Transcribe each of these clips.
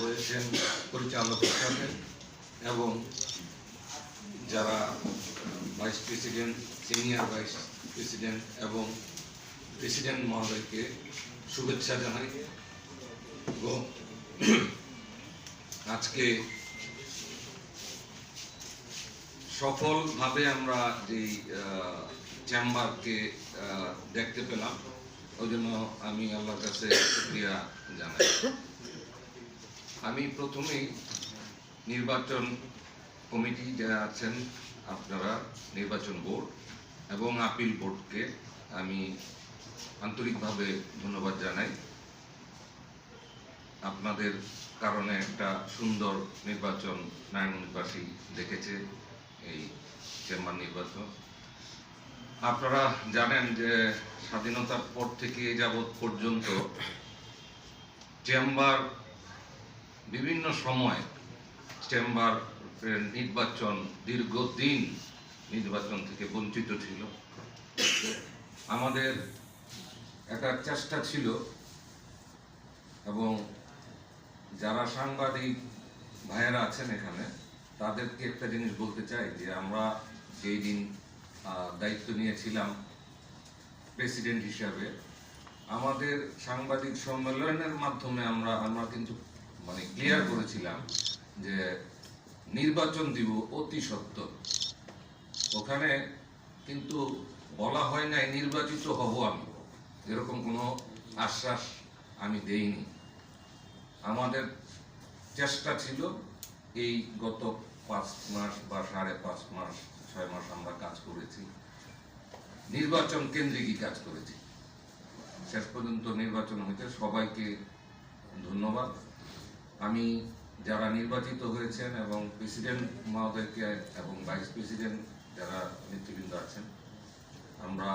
হয়েছেন পরিচালকের সাথে এবং যারা vice president, senior vice president এবং প্রেসিডেন্ট মহোদয়কে শুভেচ্ছা জানাই। এবং আজকে সফলভাবে আমরা যেই চেম্বারকে দেখতে পেলাম, ওই জন্য আমি আল্লাহর কাছে শুক্রিয়া জানাই। আমি প্রথমেই নির্বাচন কমিটি যারা আছেন, আপনারা নির্বাচন বোর্ড এবং আপিল বোর্ডকে আমি আন্তরিকভাবে ধন্যবাদ জানাই। আপনাদের কারণে একটা সুন্দর নির্বাচন নারায়ণগঞ্জবাসী দেখেছে এই চেম্বার নির্বাচন। আপনারা জানেন যে স্বাধীনতার পর থেকে যাবৎ পর্যন্ত চেম্বার বিভিন্ন সময় চেম্বার নির্বাচন দীর্ঘদিন নির্বাচন থেকে বঞ্চিত ছিল। আমাদের একটা চেষ্টা ছিল এবং যারা সাংবাদিক ভাইয়েরা আছেন এখানে, তাদেরকে একটা জিনিস বলতে চাই যে আমরা যেই দিন দায়িত্ব নিয়েছিলাম প্রেসিডেন্ট হিসাবে, আমাদের সাংবাদিক সম্মেলনের মাধ্যমে আমরা আমরা কিন্তু মানে ক্লিয়ার করেছিলাম যে নির্বাচন দিব অতি সত্য। ওখানে কিন্তু বলা হয় নাই, নির্বাচিত হব আমি। এরকম কোনো আশ্বাস আমি দেইনি। আমাদের চেষ্টা ছিল এই গত পাঁচ মাস বা সাড়ে পাঁচ মাস, ছয় মাস আমরা কাজ করেছি। নির্বাচন কেন্দ্রিকই কাজ করেছি। শেষ পর্যন্ত নির্বাচন হইতে সবাইকে ধন্যবাদ। আমি যারা নির্বাচিত হয়েছেন এবং প্রেসিডেন্ট মহোদয়কে এবং ভাইস প্রেসিডেন্ট যারা নেতৃবৃন্দ আছেন, আমরা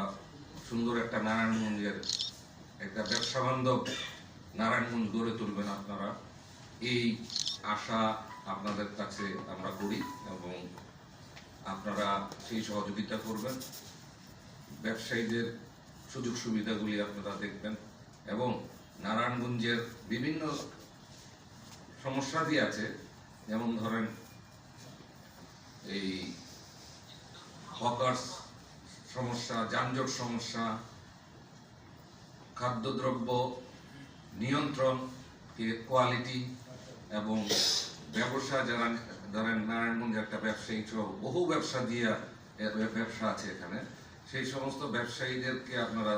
সুন্দর একটা নারায়ণগঞ্জের একটা ব্যবসা বান্ধব নারায়ণগঞ্জ গড়ে তুলবেন আপনারা। এই আশা আপনাদের কাছে আমরা করি এবং আপনারা সেই সহযোগিতা করবেন। ব্যবসায়ীদের সুযোগ সুবিধাগুলি আপনারা দেখবেন এবং নারায়ণগঞ্জের বিভিন্ন সমস্যাদি আছে, যেমন ধরেন এই হকার্স সমস্যা, যানজট সমস্যা, খাদ্যদ্রব্য নিয়ন্ত্রণ, কে কোয়ালিটি এবং ব্যবসা যারা, ধরেন নারায়ণগঞ্জে একটা ব্যবসায়ী সহ বহু ব্যবসা দিয়ে ব্যবসা আছে এখানে। সেই সমস্ত ব্যবসায়ীদেরকে আপনারা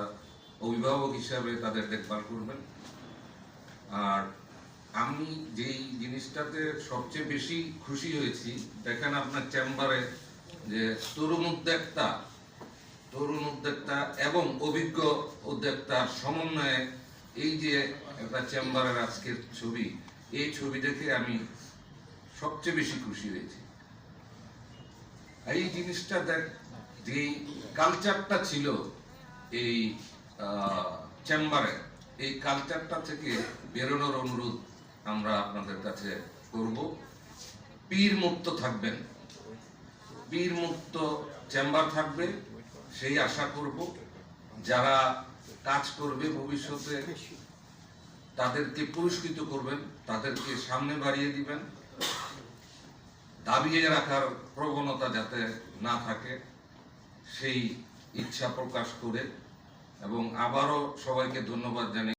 অভিভাবক হিসাবে তাদের দেখভাল করবেন। আমি যেই জিনিসটাতে সবচেয়ে বেশি খুশি হয়েছি, দেখেন আপনার চেম্বারে যে তরুণ উদ্যোক্তা তরুণ উদ্যোক্তা এবং অভিজ্ঞ উদ্যোক্তার সমন্বয়ে এই যে একটা চেম্বারের আজকের ছবি, এই ছবি দেখে আমি সবচেয়ে বেশি খুশি হয়েছি। এই জিনিসটা দেখ যে কালচারটা ছিল এই চেম্বারে, এই কালচারটা থেকে বেরোনোর অনুরোধ আমরা আপনাদের কাছে করব। পীর মুক্ত থাকবেন। পীর মুক্ত চেম্বার থাকবে, সেই আশা করব। যারা কাজ করবে ভবিষ্যতে, তাদেরকে পুরস্কৃত করবেন, তাদেরকে সামনে বাড়িয়ে দিবেন। দাবিয়ে রাখার প্রবণতা যাতে না থাকে, সেই ইচ্ছা প্রকাশ করে। এবং আবারও সবাইকে ধন্যবাদ জানাই